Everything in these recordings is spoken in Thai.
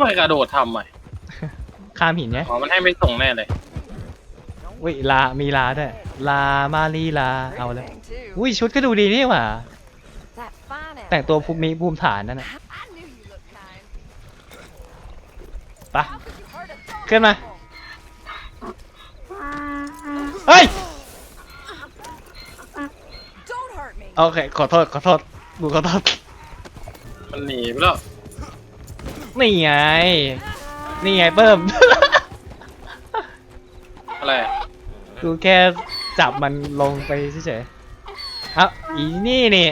ไมกระโดดทำอะข้ามหินไงอ๋อมันให้ไม่ส่งแน่เลย อุ้ยลา มีลาด้วย ลา มาลีลา เอาเลยอุ้ยชุดก็ดูดีนี่หว่า แต่งตัวภูมิภูมิฐานนั่นน่ะไปะขึ้นมา เฮ้ย โอเค ขอโทษ ขอโทษกูขอโทษ มันหนีไปแล้ว นี่ไง นี่ไงเพิ่มอะไรอะกูแค่จับมันลงไปเฉยๆเอ้าอีนี่นี่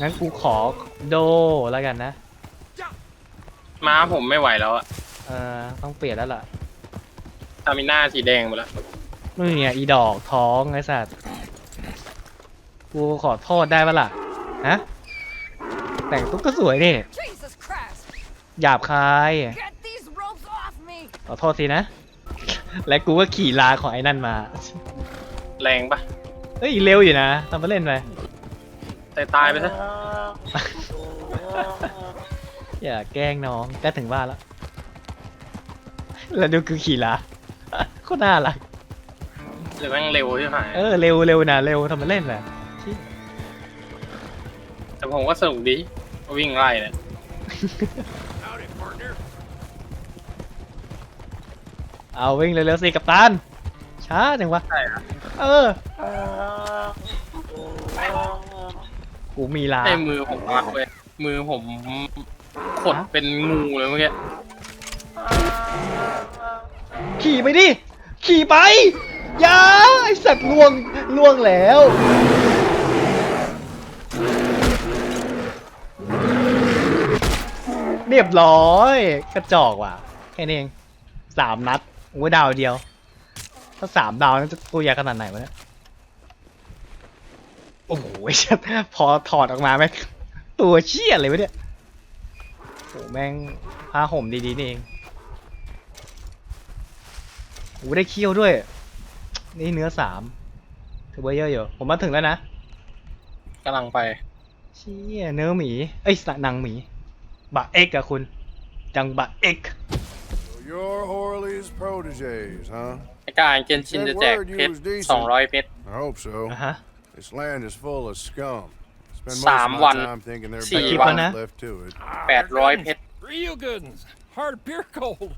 งั้นกูขอโดแล้วกันนะ ม้าผมไม่ไหวแล้วอะเออต้องเปลี่ยนแล้วล่ะตามิน่าสีแดงไปแล้ว นี่ไงอีดอกท้องไอ้สัตว์ กูขอโทษได้ปะล่ะ ฮะ แต่งตุ๊กก็สวยนี่ Jesus Christ! หยาบคาย Get these ropes off me! ขอโทษทีนะ และกูก็ขี่ลาของไอ้นั่นมา แรงปะเฮ้ยเร็วอยู่นะทำมาเล่นไปตายตายไปซะอย่าแกล้งน้องก็ถึงบ้านแล้ว แล้วดูคือขี่ลาโคตรน่ารักหรือแม่งเร็วใช่ไหมเออเร็วเร็วนะเร็วทำมาเล่นนะแต่ผมก็สนุกดี วิ่งไล่เนี่ยเอาวิ่งเร็วๆสิกัปตัน ช้าจังวะ ใช่อะเออ กูมีลา ไอ้มือผมรักเว้ยมือผมขดเป็นงูเลยเมื่อกี้ขี่ไปดิ ขี่ไป อย่าไอสัตว์ล่วงล่วงแล้ว รียบร้อยกระจอกว่ะแค่นี้เองสามนัดโอ้ยดาวเดียว ถ้าสามดาวนั่นจะตัวใหญ่ขนาดไหนวะเนี่ยโอ้โหไอ้เชี่ยพอถอดออกมาแม่งตัวเชี่ยอะไรวะเนี่ยโอ้แม่งผ้าห่มดีๆนี่เองโอ้ได้เคี้ยวด้วย นี่เนื้อสามถือว่าเยอะอยู่ผมมาถึงแล้วนะกำลังไปเชี่ยเนื้อหมี เอ้ยหนังหมี บะเอ็กอะคุณ จังบะเอ็ก So you're Horley's proteges, huh? ไอ้การเกนชินจะแจกเพชรสองร้อยเพชร I hope so. อะฮะ This land is full of scum. Spend most Sám of วัน my time thinking there'd สี่ be วัน life left to it. แปดร้อยเพชร Real good ones. Hard beer cold.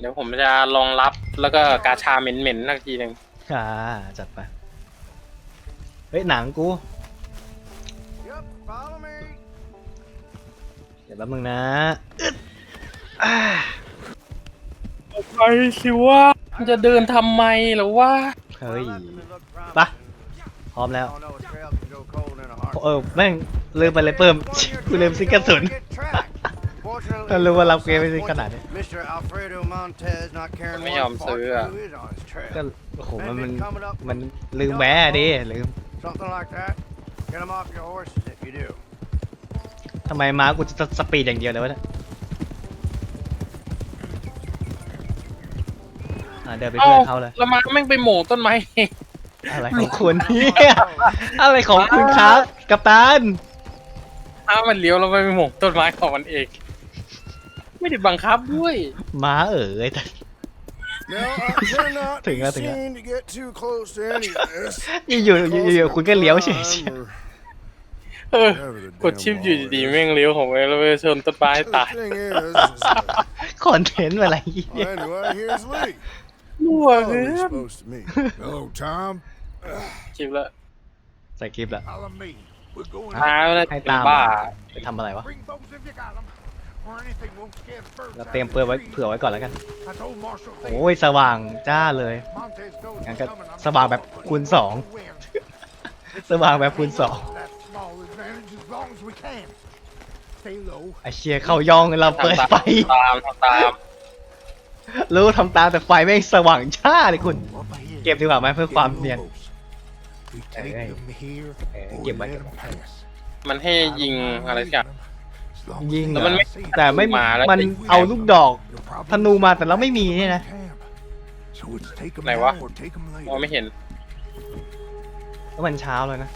เดี๋ยวผมจะลองรับแล้วก็กาชาเหม็นๆสักทีหนึ่งอ่าจัดไป เฮ้ย หนังกู ยวแป๊บมึงนะอึ๊ดอ่าไปสิว่าจะเดินทำไมหรอวะเฮ้ย Well, that look promising. ปะพร้อมแล้ว I don't know a trail can go cold in a heart. เออแม่งลืมไปเลยเพิ่มกูลืมซิกกระสุน Fortunately, ถ้ารู้ว่ารับเกมไม่ได้ขนาดนี้ Mr. Alfredo Montez not caring ไม่ one ยอมซื้อ fart อะ who is on his trail. ก็โอ้โหมันมันมันลืมแวะดิลืม ทำไมม้ากูจะสปีดอย่างเดียวเลยวะเนี่ยอ่าเดินไปเอ้าเพื่อนเขาเลยแล้วมาแม่งไปโหม่ต้นไม้ อะไรของคุณเนี่ยอะไรของคุณครับ กัปตันถ้ามันเลี้ยวแล้วไปโหม่ต้นไม้ของมันเอง ไม่ได้บังคับด้วย ม้าเอ๋ยแต่ Now, I better not Thing be đó, thing đó. seen to get too close to any of this. อยู่อยู่อยู่อยู่คุณก็เลี้ยวเฉย Time or เออ whatever the กดชิป damn อยู่ law ดี is. ๆแม่งเลี้ยวของไปแล้วไปชนต้นไม้ The ตาย thing is, is uh, ๆคอนเทนต์อะไรเงี้ย well, anyway, here's Lee. รั่ว Oh, เกิ he's น supposed to meet. Hello, Tom. ชิปแล้วใส่คลิปละ Follow me. We're going ท้าแล้วให้เป็นตามบ้า ไปทำอะไรวะ Bring folks if you got them. Or anything won't scare the birds เราเตรียมเปลือกไว้เผื่อไว้ก่อนแล้วกัน I told Marshal โอ้ยสว่างจ้าเลย Montez knows งั้น he's ก็ coming. I'm สว่างแบบคูณสองสว่างแบบคูณสอง ไอเชียเข้าย่องเราเปิดทำไฟ ตามทำตามรู้ทำตามแต่ไฟแม่งสว่างจ้าเลยคุณ Up ahead. เก็บดีกว่าไหมเพื่อความเนียน We Hey, take hey. them here Hey, or give let back. them pass. มันให้ยิงอะไรสักอย่าง As long as ยิง they แล้วมันไม่ see แต่ไม่มาแล้ว มันติดเอาลูกดอก you'll probably ธนูมาแต่เราไม่มีเนี่ยนะ camp. So it's take 'em ไหนวะ now or take 'em มองไม่ later. เห็นแล้วมันเช้าเลยนะ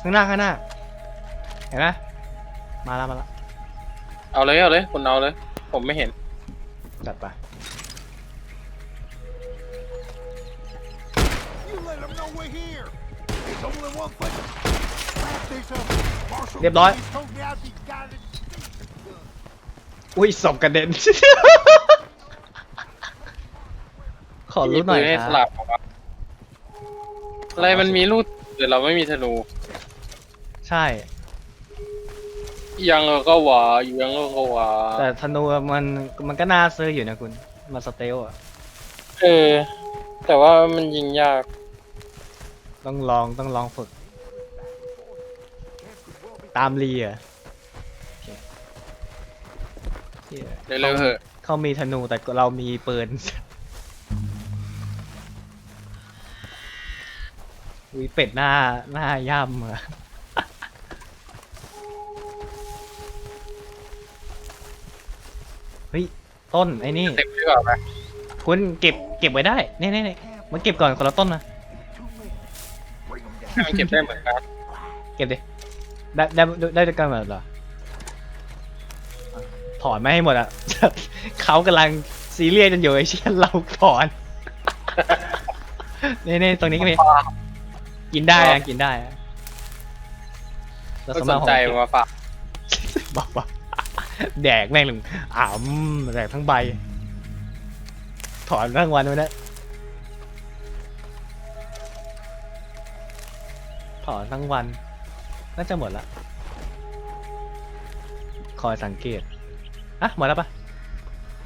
ข้างหน้าข้างหน้า เห็นไหม มาแล้วมาแล้วเอาเลยเอาเลยคุณเอาเลย ผมไม่เห็นจัดไป You let them know we're here. There's only one thing. Wrap this up. Marshal เรียบร้อย Reeves told me I'd be guided. อุ้ยศพกระเด็น ขอรู้หน่อยมีปืให้คสรัลับบออกมาอะไรมันมีลูกหรือเราไม่มีธนู ใช่ ยังก็หวายังก็หวาแต่ธนูมันมันก็น่าซื้ออยู่นะคุณ มาสเตลอะเออ แต่ว่ามันยิงยาก ต้องลองต้องลองฝึก ตามลีอะโอเคเหี้ยเร็วๆเถอะ เขามีธนูแต่เรามีปืนวิเป็ดหน้าหน้าย่ำอะ เฮ้ยต้นไอ้นี่ เต็มดีกว่าไหมคุณเก็บเก็บไว้ได้นี่นี่นี่มาเก็บก่อนคนละต้นนะ Bring them down. มันเก็บได้เหมือนกันเก็บดิได้ได้ได้ด้วยกันหมดเหรออะถอนไม่ให้หมดอะ เขากำลังซีเรียสกันอยู่ไอ้เชี่ยเราถอนนี่นี่ตรงนี้ก็มีกินได้นะกินได้นะแล้วก็สำหสรับนผมใจเก็บมาฝากบอกบอก แดกแม่งหนึ่งอ่ำแดกทั้งใบ ถอนทั้งวันเลยนะ ถอนทั้งวัน น่าจะหมดละ คอยสังเกต อะ หมดแล้วปะ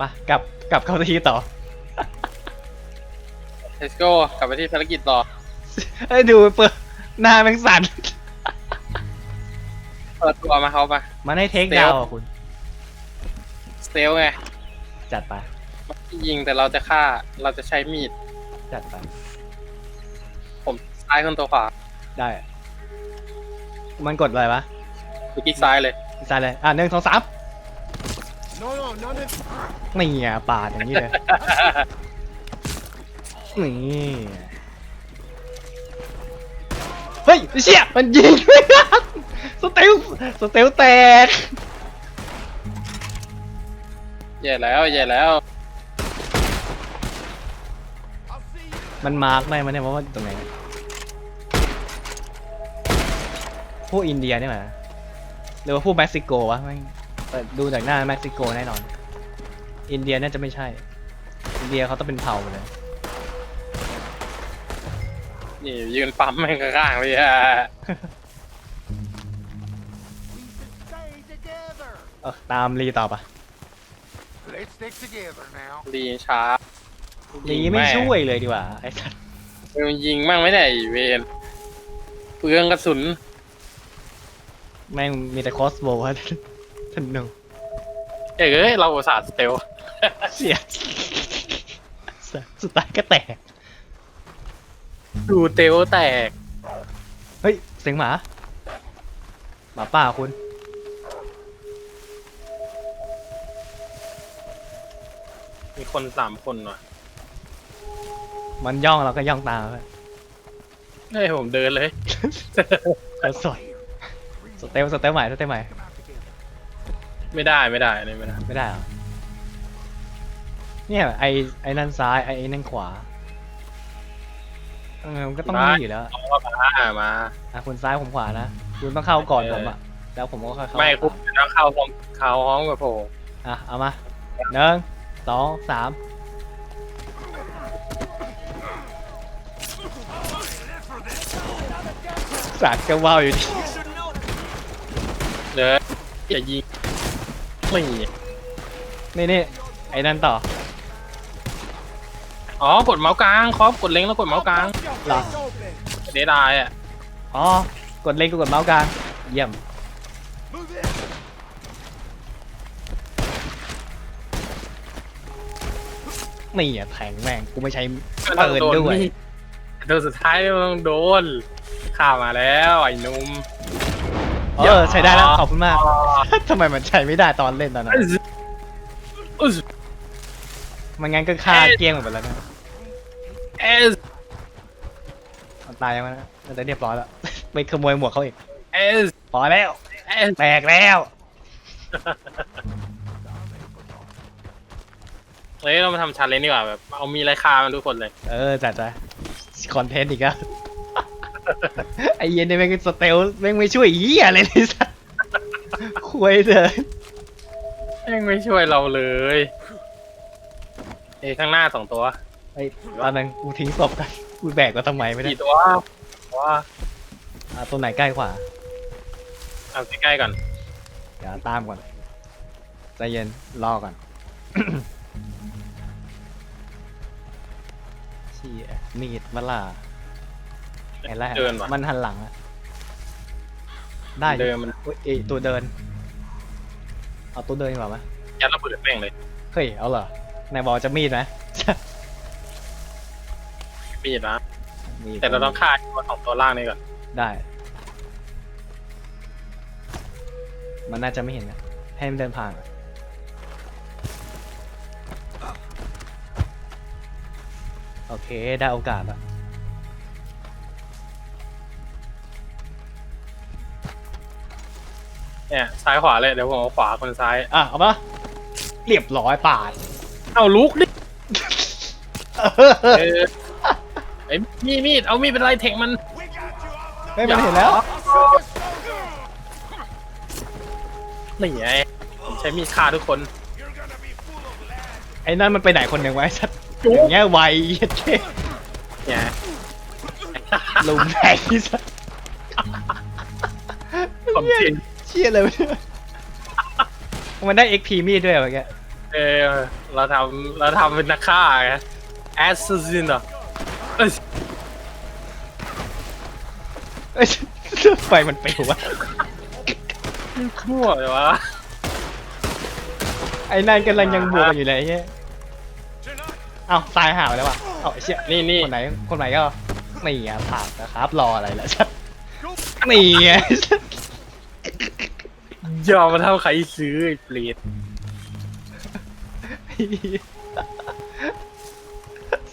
ปะกลับกลับเข้าที่ต่อ let's go กลับไปที่ภารกิจต่อ เอ้ยดูเปิดหน้าแม่งสั่น เปิดตัวมาเขามามันให้เทคเดี๋ดายววอะคุณส เตลไงจัดไป ยิงแต่เราจะฆ่าเราจะใช้มีด จัดไป ผมซ้ายคนตัวขวาได้ มันกดอะไรวะคือกิ๊กซ้ายเลยอีกซ้ายเลยอะหนึ่งสองสาม No, no, none of นี่อะปาดอย่างนี้เลย นี่เฮ้ยไอ้เชี่ยมันยิงไม่ได้สเตลสเตลแตก แย่แล้วแย่แล้ว I'll see you. มันมาร์กได้ไหมเนี่ยว่าว่าตรงไหนพวกอินเดียนี่หว่าหรือว่าพวกเม็กซิโกวะแม่งแต่ดูจากหน้าเม็กซิโกแน่นอน อินเดียน่าจะไม่ใช่ อินเดียเขาต้องเป็นเผ่าเลย นี่ยืนปั๊มแม่งข้างๆเลยอะ We should stay together. เออตามลีต่อปะ Let's stick together now. ดีช้าลีไม่ช่วยเลยดีกว่าไอ้สัสเออยิงมั่งไม่ได้ไอ้เวนเปลืองกระสุนแม่งมีแต่คอสโบว์ธนูเอ้ยเอ้ยเราอุตส่าห์สเตลเสียสุดท้ายก็แตก ดูเตลแตกเฮ้ย เสียงหมา หมาป่าคุณ มีคนสามคนว่ะมันย่องเราก็ย่องตามไปเฮ้ยผมเดินเลย เออสวยสเตลสเตลใหม่สเตลใหม่ไม่ได้ไม่ได้นี่ไม่ได้ไม่ได้เหรอเนี่ยไอไอนั่นซ้ายไอไอนั่นขวาเออมันก็ต้องมีอยู่แล้วเอาว่ามามา อะคุณซ้ายผมขวานะคุณต้องเข้าก่อนผมอะแล้วผมก็ค่อยเข้าไม่คุกแล้วเข้าห้องเข้าห้องกับผมอะเอามาหนึ่ง สองสามสัตว์ก็ว่าวอยู่ดีเดี๋ยวอย่ายิงไม่นี่นี่ไอ้นั่นต่ออ๋อกดเมาส์กลางครอบกดเล็งแล้วกดเมาส์กลางเหรอเดดายอะอ๋อกดเล็งกูกดเมาส์กลางเยี่ยม นี่อะแทงแม่งกูไม่ใช้มันต้องปืนโดนด้วยมีดโดนสุดท้ายมันต้องโดนข่ามาแล้วไอ้หนุ่มเออใช้ได้แล้วขอบคุณมากทำไมมันใช้ไม่ได้ตอนเล่นตอนนั้นอึสมันงั้นก็ฆ่าเกลี้ยงหมดแล้วนะเอสมันตายยังไงนะมันจะเรียบร้อยแล้วไปขโมยหมวกเขาอีกเอสพอแล้วเอสแตกแล้ว เฮ้ยเรามาทำชาเลนจ์ดีกว่าแบบเอามีไรคามาทุกคนเลย เออจัดจ้ะคอนเทนต์อีกแล้ว ไอ้เย็นนี่แม่งสเตลแม่งไม่ช่วยเหี้ยอะไรเลยสัสคุยเถอะแม่งไม่ช่วยเราเลย เอ้ยข้างหน้าสองตัวไอ้ตอนนั้นกูทิ้งศพกันกูแบกมาทำไมไม่ได้กี่ตัวว่าอะตัวไหนใกล้กว่าเอาใกล้ๆก่อน เดี๋ยวตามก่อนใจเย็นรอก่อน ชี่มีดมาล่าไอ้แรกเดินว่ะ มันหันหลังอะได้อยู่เดินมัน อุ๊ยเอยตัวเดิน เอาตัวเดินดีกว่าไหมยัดระเบิดแม่งเลย เฮ้ย เอาเหรอนายบอกจะมีดไหม มีดนะ มีดแต่เราต้องฆ่าตัวสองตัวล่างนี่ก่อน ได้ มันน่าจะไม่เห็นนะให้มันเดินผ่านก่อน โอเค ได้โอกาสละเนี่ยซ้ายขวาเลยเดี๋ยวผมเอาขวาคนซ้าย อะ เอาปะเรียบร้อยปาด เอาลุกดิเออไอ้มีมีดเอามีดเป็นไรเทคมัน ไม่มันเห็นแล้ว นี่ไงผมใช้มีดฆ่าทุกคน ไอ้นั่นมันไปไหนคนหนึ่งไว้ชัดจุ๊ อบย่างเงี้ยไวเหี้ยเท่เนี่ยลุมแทงที่สัสผมจริงเชี่ยเลยวะเนี่ยมันได้ XP มีดด้วยเหรอเมื่อกี้เออเราทำเราทำเป็นนักฆ่าไงแอสซินอะเอ้ยเอ้ยไฟมันเปลววะมั่วเลยวะไอ้นั่นกำลังยังบวกกันอยู่เลยไอ้เหี้ย เอ้าตายห่าไปแล้วว่ะเอ้าไอ้เชี่ยนี่นี่คนไหนคนไหนก็นี่อะผ่านนะครับ รออะไรล่ะชัดนี่ไงยอมมาเท่าใครซื้อไอ้เปรต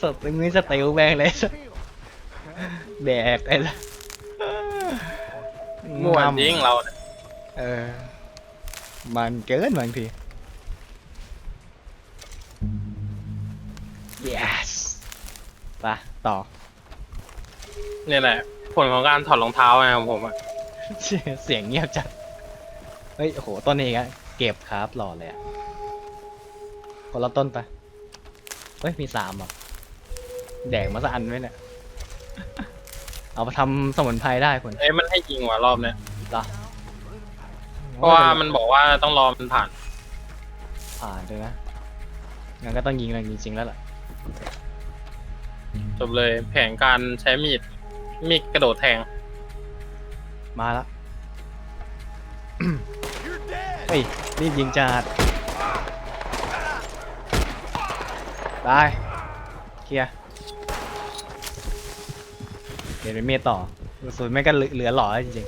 สดตึงไม่สเตลแบงเลยสัสแดกไอ้ละมั่วจริงเราเนี่ยเออ มันเกินบางที ไปต่อเนี่ยแหละ ผลของการถอดรองเท้าไงของผมอะเสียงเงียบจัดเฮ้ยโอ้โหต้นนี้ก็เก็บครับหล่อเลยอะคนละต้นไปเฮ้ยมีสามเหรอะแดกมาสักอันไหมเนี่ย เอาไปทำสมุนไพรได้คุณเอ้ยมันให้ยิงว่ะรอบเนี้ยเหรอเพราะว่ามันบอกว่าต้องรอมันผ่านผ่านเลยนะงั้นก็ต้องยิงอะไรจริงๆแล้วล่ะ จบเลยแผนการใช้มีด มีดกระโดดแทง มาแล้วเฮ้ยรีบยิงจัดได้ เคลียร์เดี๋ยวไปเมตต่อสูตรไม่ก็เหลือหล่อแล้วจริง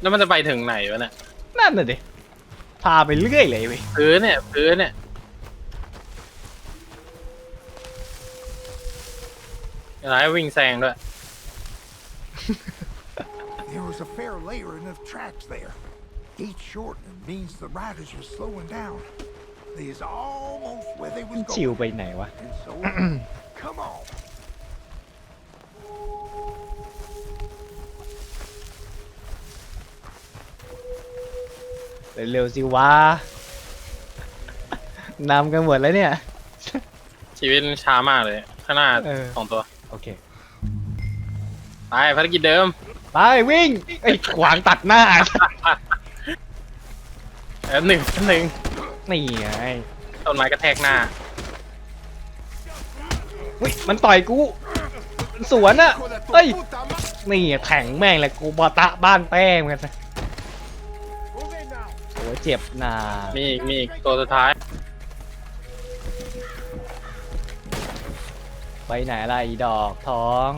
แล้วมันจะไปถึงไหนวะเนี่ย ๆนั่นน่ะดิพาไปเรื่อยเลยเว้ย พื้นเนี่ย พื้นเนี่ย อะไรวิ่งแซงด้วย There was a fair layering of tracks there. Each shortening means the riders were slowing down. They is almost where they was ชิว going. ไปไหนวะ And so, come on. เร็วๆสิวะนำกันหมดแล้วเนี่ย ชีวิตมันช้ามากเลย ข้างหน้าเออ สองตัว โอเค ไปภารกิจเดิม ไปวิ่งไอ้ยขวางตัดหน้าแล้วหนึ่งหนึ่งนี่ไงต้นไม้กระแทกหน้าอุ้ยมันต่อยกูมันสวนอะเฮ้ย นี่แทงแม่งเลยกูบอตะบ้านแป้งเหมือนกันนะโอ้ยเจ็บหนา มีอีกมีอีกตัวสุดท้าย ไปไหนล่ะอีดอกท้อง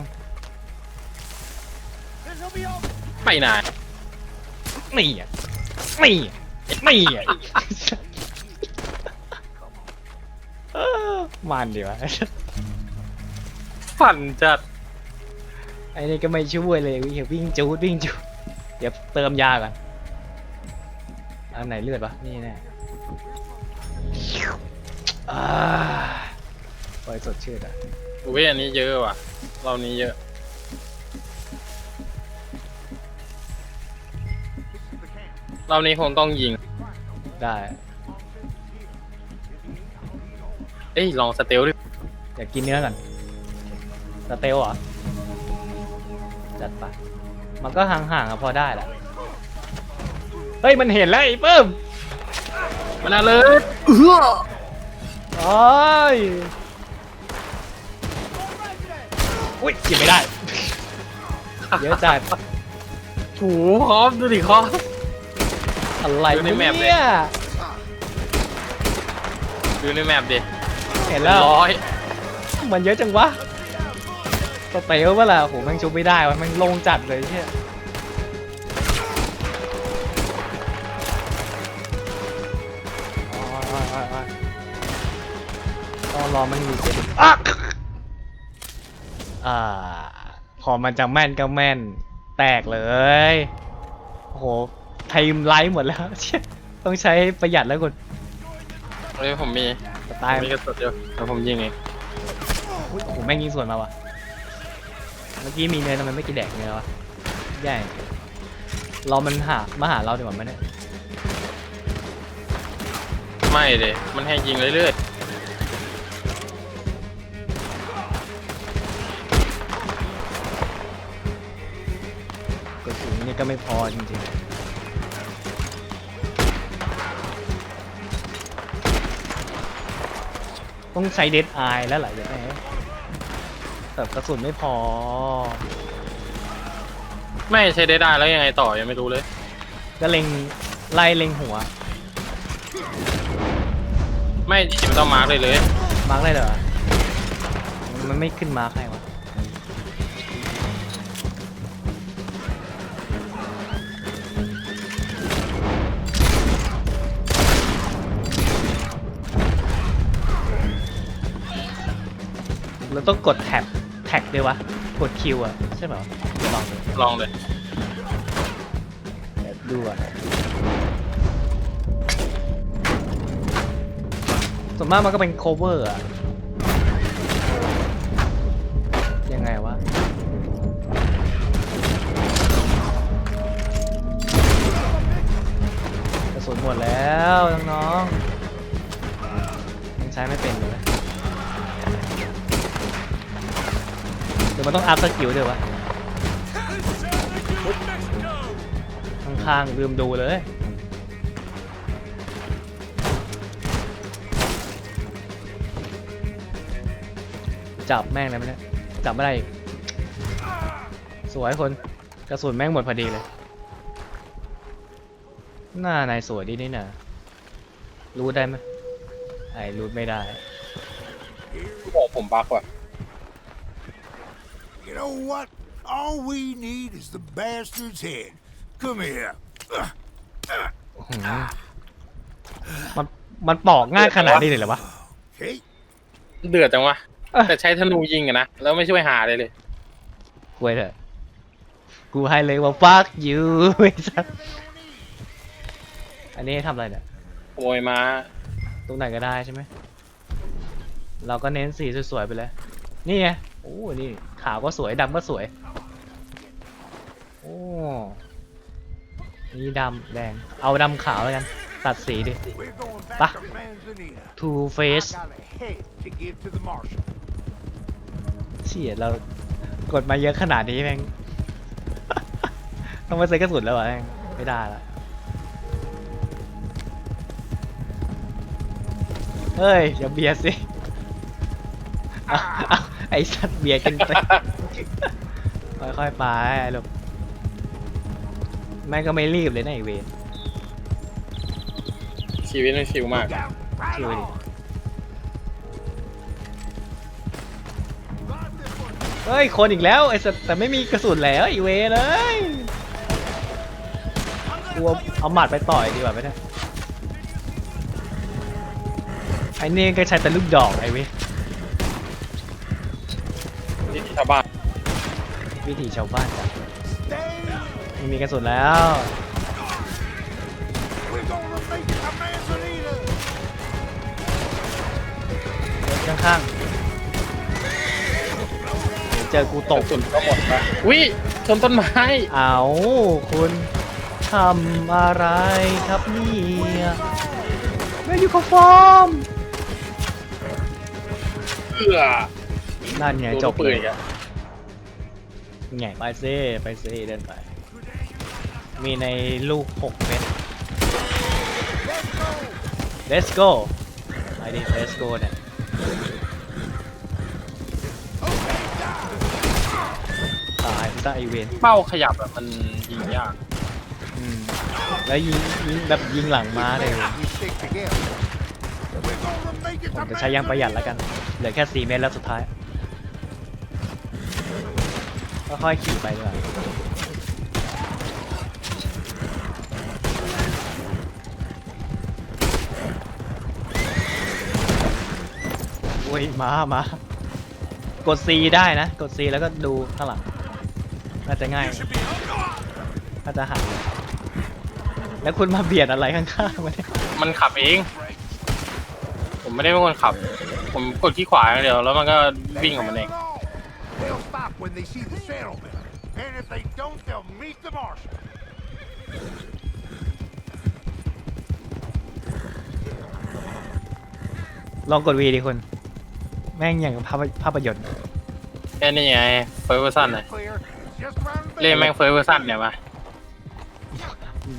ไปไหนนี่อะนี่อะนี่อะเออมันดีวะฝันจัดไอ้นี่ก็ไม่ช่วยเลยวิ่งวิ่งจูดวิ่งจูดเดี๋ยวเติมยาก่อนอันไหนเลือดวะนี่แน่อ่าปล่อยสดชื่นอะ อุ้ยอันนี้เยอะว่ะ เรานี้เยอะ เรานี้คงต้องยิง ได้ เอ้ยลองสเตลดิอยากกินเนื้อก่อนสเตลเหรอ จัดไป มันก็ห่างๆอะพอได้แหละเฮ้ย มันเห็นแล้วไอ้เปิ้มมันน่าเลยโอ้ย อุ้ยกินไม่ได้ เยอะจัดโอ้โหคอฟดูดิคอฟอะไรดูในแมปเลยเนี่ยดูในแมปดิเห็นแล้ว ร้อยมันเยอะจังวะสเตลเปะล่ะโหแม่งชุบไม่ได้วะแม่งลงจัดเลยเนี่ยอ๋ออ๋ออ๋ออ๋อต้องรอมันมีเจ็บอะ อ่าพอมันจะแม่นก็แม่น แตกเลยโอ้โหไทม์ไลท์หมดแล้วเชี่ยต้องใช้ประหยัดแล้วกดเฮ้ยผมมีสไตผมล์มีกระสุนเดียวเดี๋ยวผมยิงเองอุ๊ยโอ้โหแม่งยิงสวนมาว่ะเมื่อกี้มีเนยทำไมไม่กินแดกเนยวะแย่เรามันหามาหาเราดีกว่าไหมเนี่ยไม่เลยมันให้ยิงเรื่อยก นนี่ก็ไม่พอจริงๆ ต้องใช้เดดไอแล้วหลายอย่างแต่กระสุนไม่พอๆไม่ใช้ได้ได้แล้วยังไงต่อยังไม่รู้เลย ก็เล็งไล่เล็งหัว ไม่จริงๆมันต้องมาร์กเลยเลย มาร์กได้เหรอ มันไม่ขึ้นมาร์กให้วะ เราต้องกดแท็บแท็กด้วยวะ กดคิวอะใช่เปล่าเดี๋ยวลองดูลองเลย เดี๋ยวดูอะส่วนมากมันก็เป็น cover อะยังไงวะ กระสุนหมดแล้วน้องๆยังใช้ไม่เป็นเลย มันต้องอัพสกิลด้วยววะข้างๆลืมดูเลยจับแม่งเลยไหมเนี่ยจับไม่ได้อีกสวยคนกระสุนแม่งหมดพอดีเลย หน้านายสวยดีนี่นะรู้ได้ไหมไอ้รู้ไม่ได้บอกผมบักว่ะ know what? All we need is the bastard's head. Come here. อื้อหือมันมันปอกง่ายขนาดนี้เลยเหรอวะ Okay. เดือดจังวะ เอ้ย แต่ใช้ธนูยิงอะนะ แล้วไม่ช่วยหาเลยเลยคุยเถอะ กูให้เลยว่า fuck you ไอ้สัสอันนี้ทำอะไรเนี่ยขโมยมา ตรงไหนก็ได้ใช่ไหม เราก็เน้นสีสวยๆไปเลย นี่ไง โอ้นี่ขาวก็สวยดำก็สวย โอ้นี่ดำแดง เอาดำขาวแล้วกัน ตัดสีดิ We're going Bah. back to Manzanita. Two I Face เฉียเรากดมาเยอะขนาดนี้แม่ง ต้องมาใส่กระสุนแล้วอะแม่งไม่ได้ละเฮ้ยอย่าเบียดสิ ไอสัตว์เบียดกันไป ค่อยๆไปลูกแม่งก็ไม่รีบเลยนะไอเวนชีวิตมันชิวมาก Look out. Right ชิวดิ on. เฮ้ย คนอีกแล้ว ไอสัตว์แต่ไม่มีกระสุนแล้วไอเวนเลยกลัวเอาหมัดไปต่อยดีกว่าไหมเนี่ยไอนี่ก็ใช้แต่ลูกดอกไอเวนที่ ชาวบ้านวิถีชาวบ้านจัดม่มีกระสุนแล้ว ข้างข้างๆเจอกูตตกก สุนก็หมดปะอุ้ชนต้นไม้ เอาคุณทำอะไรครับเนี่ยไม่อยู่กับฟอร์ม เอือ นั่นไงโดนจบปืเลนยอีกอะไงไปเซ่ไปเซ่เดินไป มีในลูก6เม็ด let's go ไปดิ let's go เนี่ยตายซะไอเวนเป้าขยับแบบมันยิงยาก อืม แล้วยิงยิงแบบยิงหลังม้าเลย We stick together. We're gonna make it ผม to จะใช้ยางประหยัดแล้วกัน เหลือแค่ 4 เมตรแล้วสุดท้าย ค่อยๆขี่ไปดีกว่าโอ้ยมามากด C ได้นะ กด C แล้วก็ดูข้างหลังน่าจะง่ายน่าจะหันแล้วคุณมาเบียดอะไรข้างๆมาเนี่ยมันขับเอง ผมไม่ได้เป็นคนขับ ผมกดที่ขวาอย่างเดียวแล้วมันก็วิ่งของมันเอง when they see the settlement. And if they don't, they'll meet the marshal. ลองกด V ดิคุณแม่งอย่างกับภาพภาพยนตร์แค่นี้ไงเฟิร์สเวอร์ซันเลย Clear. It's just around the เล่น bend. แม่งเฟิร์สเวอร์ซันเนี่ยมา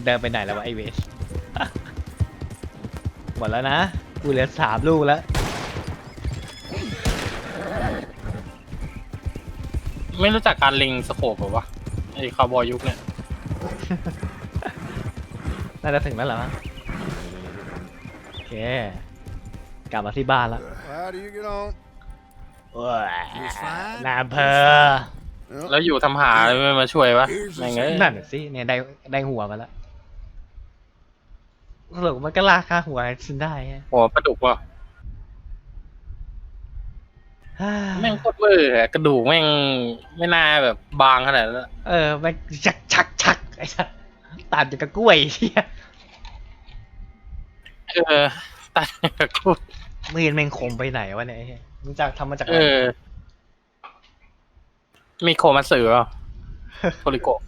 เดินไปไหนแล้ววะไอเวส หมดแล้วนะ กูเหลือสามลูกแล้ว ไม่รู้จักการเล็งสโคปหรอวะไอ้คาวบอยยุคเนี่ยน่าจะถึงแล้วเหรอมั้งโอเค กลับมาที่บ้านแล้ว How do you get on? โอ้ย Just fine. นายอำเภอ Well, แล้วอยู่ทำหาเลยไม่มาช่วยวะแม่งเอ้ยนั่นน่ะสิเนี่ยได้ได้หัวมาแล้วสรุปมันก็ลากค่าหัวฉันได้ฮะหัวปลาดุกว่ะ แม่งโคตรเวอร์อะกระดูกแม่งไม่น่าแบบบางขนาดนั้นอะเออแม่งชักชักชักไอ้สัสตัดจากกระกล้วยเฮียเออตายกับกูมีดแม่งคมไปไหนวะเนี่ยไอ้เหี้ยรู้จักทำมาจากอะเอไรอ มีโคมาสือเหรอโคริโกะ